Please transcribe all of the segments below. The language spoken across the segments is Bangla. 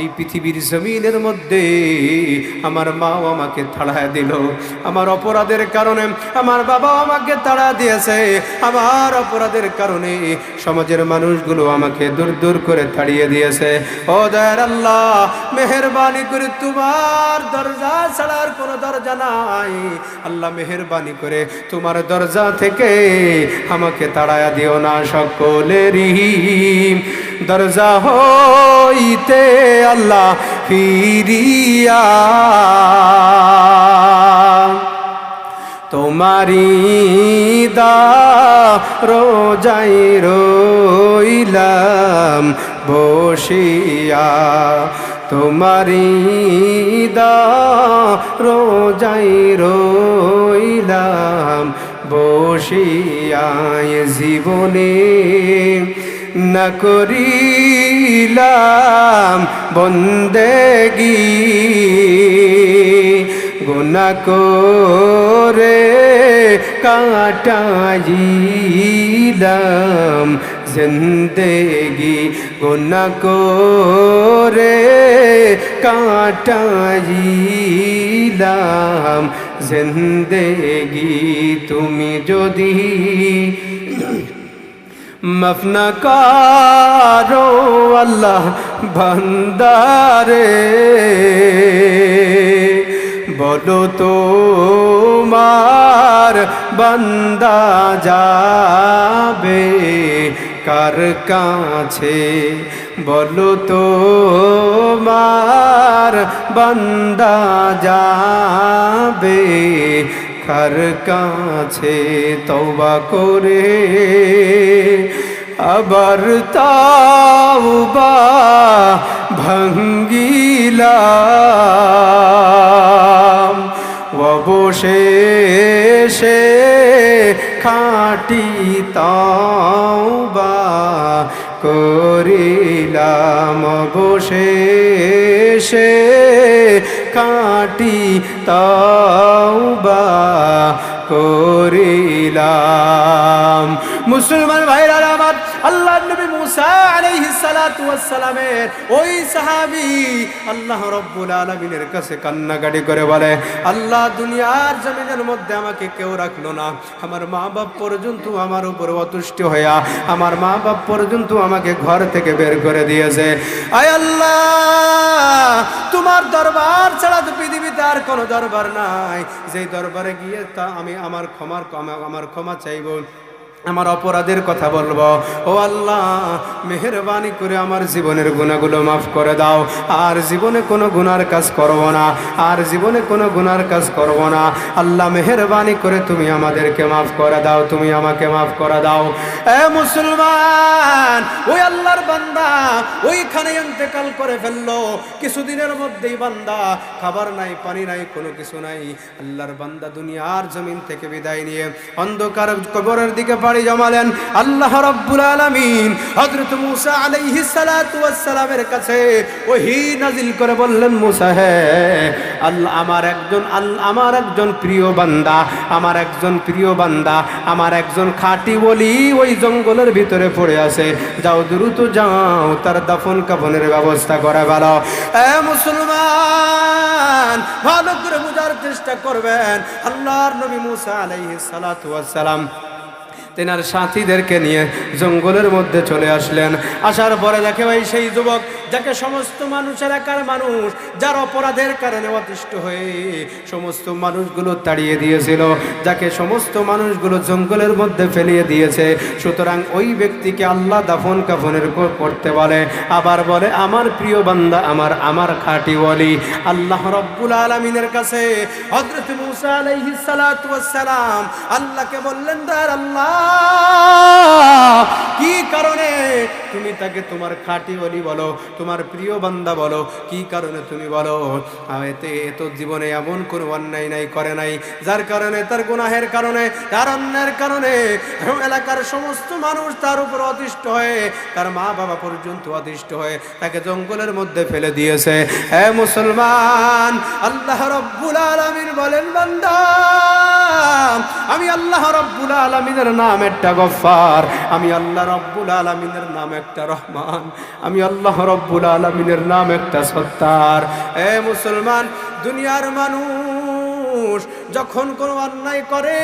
এই পৃথিবীর জমিনের মধ্যে আমার মাও আমাকে তাড়া দিল। আমার অপরাধের কারণে আমার বাবা আমাকে তাড়া দিয়েছে। আমার অপরাধের কারণে সমাজের মানুষগুলো আমাকে দূর দূর করে তাড়িয়ে দিয়েছে। ও দয়ার আল্লাহ, মেহরবানি করে তোমার দরজা ছাড়ার কোনো দরজা নাই। আল্লাহ মেহরবানি করে তোমার দরজা থেকে আমাকে তাড়ায়া দিও না সকলেরই। দরজা হইতে আল্লাহ ফিরিয়া। তোমারি দা রোজাই রইলাম বসিয়া। তোমারি দা রোজাই রইলাম বসিয়া এ জীবনে। না করিলাম বন্দেগী গুনা করে কাটাইলাম জিন্দেগি। গুনা করে কাটাইলাম জিন্দেগি। তুমি যদি মফনা কারও আল্লাহ ভন্দারে বলো তো মার বন্দা যাবে কার কাছে? বলো তো মার বন্দা যাবে কার কাছে? তওবা করে আবার তাওবা ভঙ্গিলাম। অবশেষে খাটি তাওবা করিলাম। অবশেষে কাটি তাওবা সালামের ওই সাহাবী আল্লাহ রাব্বুল আলামিনের কাছে কান্নাকাটি করে বলে, আল্লাহ দুনিয়ার জমিনের মধ্যে আমাকে কেউ রাখল না। আমার মা বাপ পর্যন্ত আমার উপর অতুষ্ট হইয়া, আমার মা বাপ পর্যন্ত আমাকে ঘর থেকে বের করে দিয়েছে। আয় আল্লাহ, তোমার দরবার ছাড়া তো পৃথিবীতে আর কোনো দরবার নাই। যেই দরবারে গিয়ে তা আমি আমার ক্ষমার আমার ক্ষমা চাইব। আমার অপরাধের কথা বলব। ও আল্লাহ, মেহরবানি করে আমার জীবনের গুণাগুলো মাফ করে দাও। আর জীবনে কোনো গুনার কাজ করব না। আর জীবনে কোনো গুনার কাজ করব না। আল্লাহ, মেহরবানি করে তুমি আমাদেরকে মাফ করে দাও। তুমি আমাকে মাফ করে দাও। এ মুসলমান, ওই আল্লাহর বান্দা ওইখানে ইন্তেকাল করে ফেলল। কিছুদিনের মধ্যেই বান্দা খাবার নাই, পানি নাই, কোনো কিছু নাই। আল্লাহর বান্দা দুনিয়ার জমিন থেকে বিদায় নিয়ে অন্ধকার কবরের দিকে পাড়ি জমালেন। আল্লাহ রাব্বুল আলামিন হযরত মূসা আলাইহিস সালাতু ওয়াস সালামের কাছে ওহি নাজিল করে বললেন, মূসা, হে আল্লাহ আমার একজন আল্লাহ আমার একজন প্রিয় বান্দা, আমার একজন প্রিয় বান্দা, আমার একজন খাঁটি বলি ওই জঙ্গলের ভিতরে পড়ে আছে। যাও দ্রুত যাও, তার দাফন কাফনের ব্যবস্থা করে ভালো এ মুসলমান, ভালো করে বোঝার চেষ্টা করবেন। আল্লাহর নবী মুসা ওয়াস সালাম তেনার সাথীদেরকে নিয়ে জঙ্গলের মধ্যে চলে আসলেন। আসার পরে দেখে ভাই সেই যুবক যাকে সমস্ত মানুষ এলাকার মানুষ, যার অপরাধের কারণে অতিষ্ঠ হয়ে সমস্ত মানুষগুলো তাড়িয়ে দিয়েছিল, যাকে সমস্ত মানুষগুলো জঙ্গলের মধ্যে ফেলিয়ে দিয়েছে। সুতরাং ওই ব্যক্তিকে আল্লাহ দাফন কাফনের করতে বলে, আবার বলে, আমার প্রিয় বান্দা, আমার আমার খাঁটি বলি আল্লাহ রব্বুল আলমিনের কাছে আল্লাহকে বললেন দার আল্লাহ, কি কারণে তুমি তাকে তোমার খাঁটি বলি বলো? তোমার প্রিয় বান্দা বলো, কি কারণে তুমি বলো? এতে এত জীবনে এমন কোনো অন্যায় নাই, করে নাই। যার কারণে, তার গুনাহের কারণে, তার অন্যায়ের কারণে এলাকার সমস্ত মানুষ তার উপর অতিষ্ঠ হয়ে, তার মা বাবা পর্যন্ত অতিষ্ঠ হয়ে তাকে জঙ্গলের মধ্যে ফেলে দিয়েছে। হ্যাঁ মুসলমান, আল্লাহ রব্বুল আলামিন বলেন, বান্দা! আমি আল্লাহ রব্বুল আলমিনের নাম একটা গফার আমি আল্লাহ রব্বুল আলমিনের নাম একটা রহমান। আমি আল্লাহ রব্বুল আলমিনের নাম একটা সত্তার। এ মুসলমান, দুনিয়ার মানুষ যখন কোনো অন্যায় করে,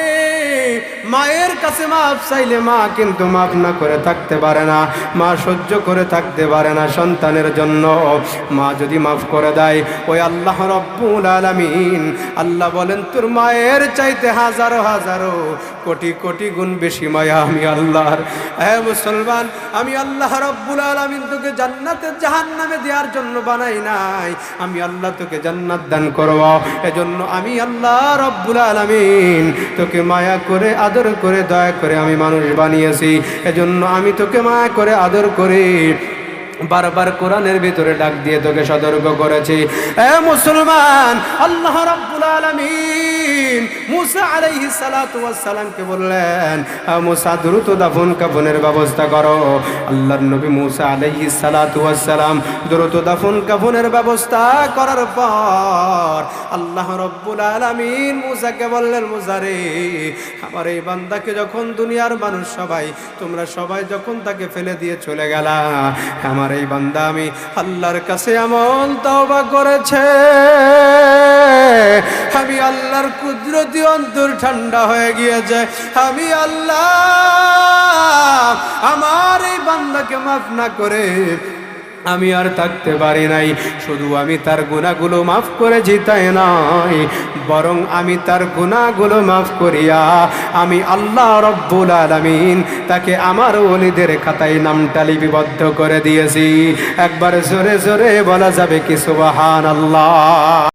মায়ের কাছে মাপ চাইলে মা কিন্তু মাপ না করে থাকতে পারে না। মা সহ্য করে থাকতে পারে না সন্তানের জন্য। মা যদি মাফ করে দেয়, ওই আল্লাহ রব্বুল আলামিন, আল্লাহ বলেন, তোর মায়ের চাইতে হাজারো হাজারো কোটি কোটি গুণ বেশি মায়া আমি আল্লাহর। হ্যাঁ মুসলমান, আমি আল্লাহ রব্বুল আলামিন তোকে জান্নাতের জাহান্নামে দেওয়ার জন্য বানাই নাই। আমি আল্লাহ তোকে জান্নাত দান করব। এজন্য আমি আল্লাহ রব্বুল আলামিন। তোকে মায়া করে, আদর করে, দয়া করে আমি মানুষ বানিয়েছি। এজন্য আমি তোকে মায়া করে, আদর করে। বারবার কোরআনের ভিতরে ডাক দিয়ে তোকে সতর্ক করেছি। এ মুসলমান, আল্লাহ রাব্বুল আলামিন মুসা আলাইহিস সালাতু ওয়াস সালামকে বললেন "আ মুসা, দ্রুত দাফন কাফনের ব্যবস্থা করো। আল্লাহর নবী মুসা আলাইহিস সালাতু ওয়াস সালাম দ্রুত দাফন কাফনের ব্যবস্থা করার পর আল্লাহ রব্বুল আলামিন মুসাকে বললেন, মুসা রে, আমার এই বান্দাকে যখন দুনিয়ার মানুষ সবাই, তোমরা সবাই যখন তাকে ফেলে দিয়ে চলে গেলা, আমার এই বান্দা আমি আল্লাহর কাছে আমল তওবা করেছে। আমি আল্লাহর কুদরতি অন্তর ঠান্ডা হয়ে গিয়েছে। আমি আল্লাহ, আমার এই বান্দাকে মাফ না করে আমি আর থাকতে পারি নাই। শুধু আমি তার গুণাগুলো মাফ করে জিতাই নয় বরং আমি তার গুণাগুলো মাফ করিয়া আমি আল্লাহ রব্বুল আলমিন তাকে আমার অলিদের খাতায় নামটা লিপিবদ্ধ করে দিয়েছি। একবার জোরে জোরে বলা যাবে কি সুবাহান আল্লাহ